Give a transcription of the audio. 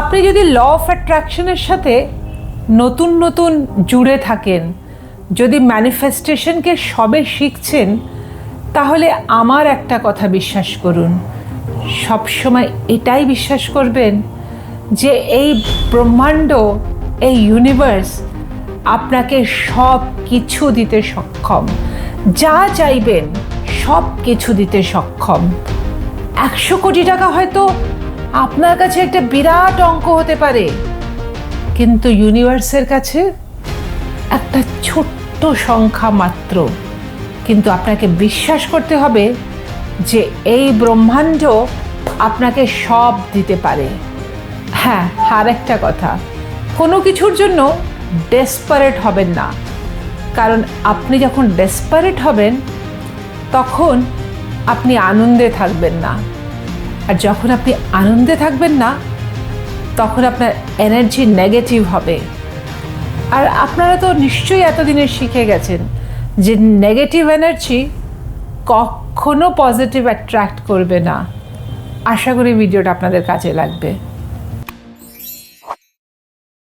আপনি যদি law of অ্যাট্রাকশনের সাথে নতুন নতুন জুড়ে থাকেন, যদি ম্যানিফেস্টেশনকে সবে শিখছেন, তাহলে আমার একটা কথা বিশ্বাস করুন। সবসময় এটাই বিশ্বাস করবেন যে এই ব্রহ্মাণ্ড, এই ইউনিভার্স আপনাকে সব কিছু দিতে সক্ষম। যা চাইবেন, সব কিছু দিতে সক্ষম। একশো কোটি টাকা হয়তো আপনার কাছে একটা বিরাট অঙ্ক হতে পারে। কিন্তু ইউনিভার্সের কাছে একটা ছোট্ট সংখ্যা মাত্র। কিন্তু আপনাকে বিশ্বাস করতে হবে যে এই ব্রহ্মাণ্ড আপনাকে সব দিতে পারে। হ্যাঁ আর একটা কথা, কোনো কিছুর জন্য ডেসপারেট হবেন না। কারণ আপনি যখন ডেসপারেট হবেন, তখন আপনি আনন্দে থাকবেন না। আর যখন আপনি আনন্দে থাকবেন না, তখন আপনার এনার্জি নেগেটিভ হবে। আর আপনারা তো নিশ্চয়ই এতদিনে শিখে গেছেন যে নেগেটিভ এনার্জি কখনো পজিটিভ অ্যাট্রাক্ট করবে না। আশা করি ভিডিওটা আপনাদের কাজে লাগবে।